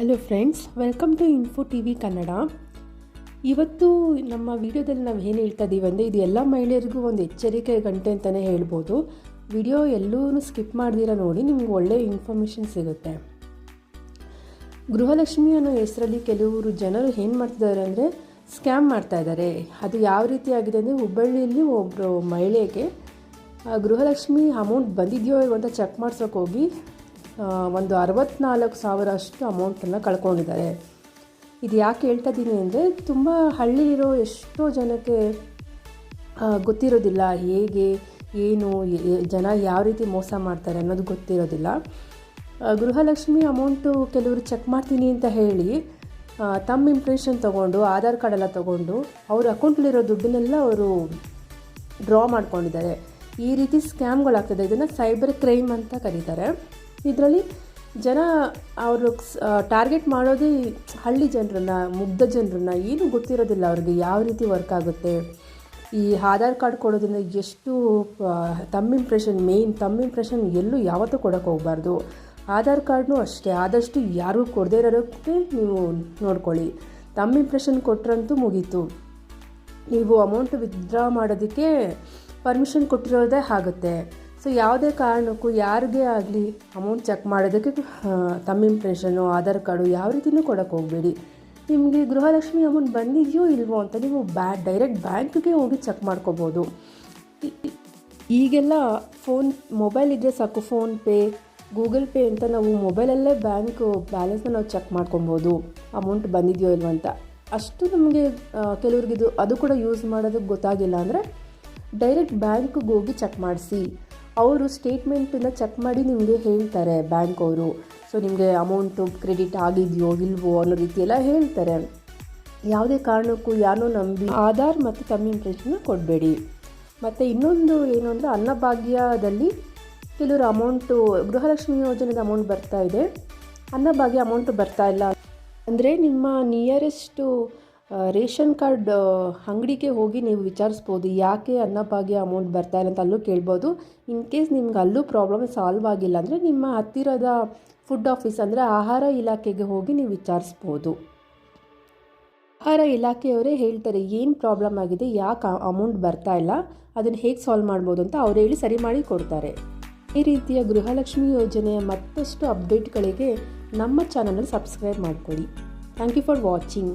Hello friends welcome to info T V Kannada ಇವತ್ತು ನಮ್ಮ ವಿಡಿಯೋದಲ್ಲಿ ನಾವು ಏನು ಹೇಳ್ತಾ ಇದ್ದೀವಿ ಅಂದರೆ ಇದು ಎಲ್ಲ ಮಹಿಳೆಯರಿಗೂ ಒಂದು ಎಚ್ಚರಿಕೆ ಗಂಟೆ ಅಂತಲೇ ಹೇಳ್ಬೋದು. ವಿಡಿಯೋ ಎಲ್ಲೂ ಸ್ಕಿಪ್ ಮಾಡ್ದಿರ ನೋಡಿ ನಿಮ್ಗೆ ಒಳ್ಳೆ ಇನ್ಫಾರ್ಮೇಷನ್ ಸಿಗುತ್ತೆ. ಗೃಹಲಕ್ಷ್ಮಿ ಅನ್ನೋ ಹೆಸರಲ್ಲಿ ಕೆಲವರು ಜನರು ಏನು ಮಾಡ್ತಿದ್ದಾರೆ ಅಂದರೆ ಸ್ಕ್ಯಾಮ್ ಮಾಡ್ತಾ ಇದ್ದಾರೆ. ಅದು ಯಾವ ರೀತಿ ಆಗಿದೆ ಅಂದರೆ ಹುಬ್ಬಳ್ಳಿಯಲ್ಲಿ ಒಬ್ಬರು ಮಹಿಳೆಗೆ ಗೃಹಲಕ್ಷ್ಮಿ ಅಮೌಂಟ್ ಬಂದಿದೆಯೋ ಅಂತ ಚೆಕ್ ಮಾಡ್ಸೋಕೆ ಹೋಗಿ ಆ, ಒಂದು ಅರವತ್ನಾಲ್ಕು ಸಾವಿರ ಅಷ್ಟು ಅಮೌಂಟನ್ನು ಕಳ್ಕೊಂಡಿದ್ದಾರೆ. ಇದು ಯಾಕೆ ಹೇಳ್ತಾ ಇದ್ದೀನಿ ಅಂದರೆ, ತುಂಬ ಹಳ್ಳಿಲಿರೋ ಎಷ್ಟೋ ಜನಕ್ಕೆ ಗೊತ್ತಿರೋದಿಲ್ಲ ಹೇಗೆ, ಏನು ಜನ ಯಾವ ರೀತಿ ಮೋಸ ಮಾಡ್ತಾರೆ ಅನ್ನೋದು ಗೊತ್ತಿರೋದಿಲ್ಲ. ಗೃಹಲಕ್ಷ್ಮಿ ಅಮೌಂಟು ಕೆಲವರು ಚೆಕ್ ಮಾಡ್ತೀನಿ ಅಂತ ಹೇಳಿ ತಮ್ಮ ಇಂಪ್ರೆಷನ್ ತೊಗೊಂಡು, ಆಧಾರ್ ಕಾರ್ಡೆಲ್ಲ ತೊಗೊಂಡು, ಅವ್ರ ಅಕೌಂಟಲ್ಲಿರೋ ದುಡ್ಡನ್ನೆಲ್ಲ ಅವರು ಡ್ರಾ ಮಾಡ್ಕೊಂಡಿದ್ದಾರೆ. ಈ ರೀತಿ ಸ್ಕ್ಯಾಮ್ಗಳಾಗ್ತದೆ ಇದನ್ನು ಸೈಬರ್ ಕ್ರೈಮ್ ಅಂತ ಕರೀತಾರೆ. ಇದರಲ್ಲಿ ಜನ ಅವರು ಟಾರ್ಗೆಟ್ ಮಾಡೋದೇ ಹಳ್ಳಿ ಜನರನ್ನ, ಮುಗ್ಧ ಜನರನ್ನ, ಏನು ಗೊತ್ತಿರೋದಿಲ್ಲ ಅವ್ರಿಗೆ ಯಾವ ರೀತಿ ವರ್ಕ್ ಆಗುತ್ತೆ. ಈ ಆಧಾರ್ ಕಾರ್ಡ್ ಕೊಡೋದ್ರಿಂದ ಎಷ್ಟು ತಮ್ಮ ಇಂಪ್ರೆಷನ್ ಮೇಯ್ನ್ ತಮ್ಮ ಇಂಪ್ರೆಷನ್ ಎಲ್ಲೂ ಯಾವತ್ತೂ ಕೊಡೋಕೆ ಹೋಗಬಾರ್ದು. ಆಧಾರ್ ಕಾರ್ಡ್ನು ಅಷ್ಟೇ, ಆದಷ್ಟು ಯಾರಿಗೂ ಕೊಡದೇ ಇರೋಕ್ಕೆ ನೀವು ನೋಡ್ಕೊಳ್ಳಿ. ತಮ್ಮ ಇಂಪ್ರೆಷನ್ ಕೊಟ್ರಂತೂ ಮುಗೀತು. ನೀವು ಅಮೌಂಟ್ ವಿತ್ಡ್ರಾ ಮಾಡೋದಕ್ಕೆ ಪರ್ಮಿಷನ್ ಕೊಟ್ಟಿರೋದೇ ಆಗುತ್ತೆ. ಸೊ ಯಾವುದೇ ಕಾರಣಕ್ಕೂ ಯಾರಿಗೇ ಆಗಲಿ ಅಮೌಂಟ್ ಚೆಕ್ ಮಾಡೋದಕ್ಕೆ ತಮ್ಮ ಇಂಪ್ರೆಷನ್ನು ಆಧಾರ್ ಕಾರ್ಡು ಯಾವ ರೀತಿಯೂ ಕೊಡೋಕ್ಕೆ ಹೋಗಬೇಡಿ. ನಿಮಗೆ ಗೃಹಲಕ್ಷ್ಮಿ ಅಮೌಂಟ್ ಬಂದಿದೆಯೋ ಇಲ್ವೋ ಅಂತ ನೀವು ಬ್ಯಾ ಡೈರೆಕ್ಟ್ ಬ್ಯಾಂಕ್ಗೆ ಹೋಗಿ ಚೆಕ್ ಮಾಡ್ಕೋಬೋದು. ಈಗೆಲ್ಲ ಫೋನ್ ಮೊಬೈಲ್ ಇದ್ದರೆ ಸಾಕು ಫೋನ್ಪೇ ಗೂಗಲ್ ಪೇ ಅಂತ ನಾವು ಮೊಬೈಲಲ್ಲೇ ಬ್ಯಾಂಕು ಬ್ಯಾಲೆನ್ಸ್ನ ನಾವು ಚೆಕ್ ಮಾಡ್ಕೊಬೋದು. ಅಮೌಂಟ್ ಬಂದಿದೆಯೋ ಇಲ್ವೋ ಅಂತ. ಅಷ್ಟು ನಮಗೆ ಕೆಲವ್ರಿಗಿದು ಅದು ಕೂಡ ಯೂಸ್ ಮಾಡೋದಕ್ಕೆ ಗೊತ್ತಾಗಿಲ್ಲ ಅಂದರೆ ಡೈರೆಕ್ಟ್ ಬ್ಯಾಂಕ್ಗೆ ಹೋಗಿ ಚೆಕ್ ಮಾಡಿಸಿ. ಅವರು ಸ್ಟೇಟ್ಮೆಂಟನ್ನ ಚೆಕ್ ಮಾಡಿ ನಿಮಗೆ ಹೇಳ್ತಾರೆ ಬ್ಯಾಂಕ್ ಅವರು. ಸೊ ನಿಮಗೆ ಅಮೌಂಟು ಕ್ರೆಡಿಟ್ ಆಗಿದೆಯೋ ಇಲ್ವೋ ಅನ್ನೋ ರೀತಿಯೆಲ್ಲ ಹೇಳ್ತಾರೆ. ಯಾವುದೇ ಕಾರಣಕ್ಕೂ ಯಾರನ್ನೂ ನಂಬಿ ಆಧಾರ್ ಮತ್ತು ತಮ್ಮ ಇಂಪ್ರೆಷನ್ನ ಕೊಡಬೇಡಿ. ಮತ್ತು ಇನ್ನೊಂದು ಏನು ಅಂದರೆ ಅನ್ನಭಾಗ್ಯದಲ್ಲಿ ಕೆಲವರು ಅಮೌಂಟು ಗೃಹಲಕ್ಷ್ಮಿ ಯೋಜನೆದ ಅಮೌಂಟ್ ಬರ್ತಾ ಇದೆ. ಅನ್ನಭಾಗ್ಯ ಅಮೌಂಟು ಬರ್ತಾ ಇಲ್ಲ. ಅಂದರೆ ನಿಮ್ಮ ನಿಯರೆಸ್ಟು ರೇಷನ್ ಕಾರ್ಡ್ ಅಂಗಡಿಗೆ ಹೋಗಿ ನೀವು ವಿಚಾರಿಸ್ಬೋದು, ಯಾಕೆ ಅನ್ನಭಾಗ್ಯ ಅಮೌಂಟ್ ಬರ್ತಾ ಇಲ್ಲ ಅಂತ ಅಲ್ಲೂ ಕೇಳ್ಬೋದು. ಇನ್ ಕೇಸ್ ನಿಮ್ಗೆ ಅಲ್ಲೂ ಪ್ರಾಬ್ಲಮ್ ಸಾಲ್ವ್ ಆಗಿಲ್ಲ ಅಂದರೆ ನಿಮ್ಮ ಹತ್ತಿರದ ಫುಡ್ ಆಫೀಸ್ ಅಂದರೆ ಆಹಾರ ಇಲಾಖೆಗೆ ಹೋಗಿ ನೀವು ವಿಚಾರಿಸ್ಬೋದು. ಆಹಾರ ಇಲಾಖೆಯವರೇ ಹೇಳ್ತಾರೆ, ಏನು ಪ್ರಾಬ್ಲಮ್ ಆಗಿದೆ, ಯಾಕೆ ಅಮೌಂಟ್ ಬರ್ತಾ ಇಲ್ಲ, ಅದನ್ನು ಹೇಗೆ ಸಾಲ್ವ್ ಮಾಡ್ಬೋದು ಅಂತ ಅವ್ರು ಹೇಳಿ ಸರಿ ಮಾಡಿ ಕೊಡ್ತಾರೆ. ಈ ರೀತಿಯ ಗೃಹಲಕ್ಷ್ಮಿ ಯೋಜನೆಯ ಮತ್ತಷ್ಟು ಅಪ್ಡೇಟ್ಗಳಿಗೆ ನಮ್ಮ ಚಾನಲ್ ಸಬ್ಸ್ಕ್ರೈಬ್ ಮಾಡ್ಕೊಳ್ಳಿ. Thank you for watching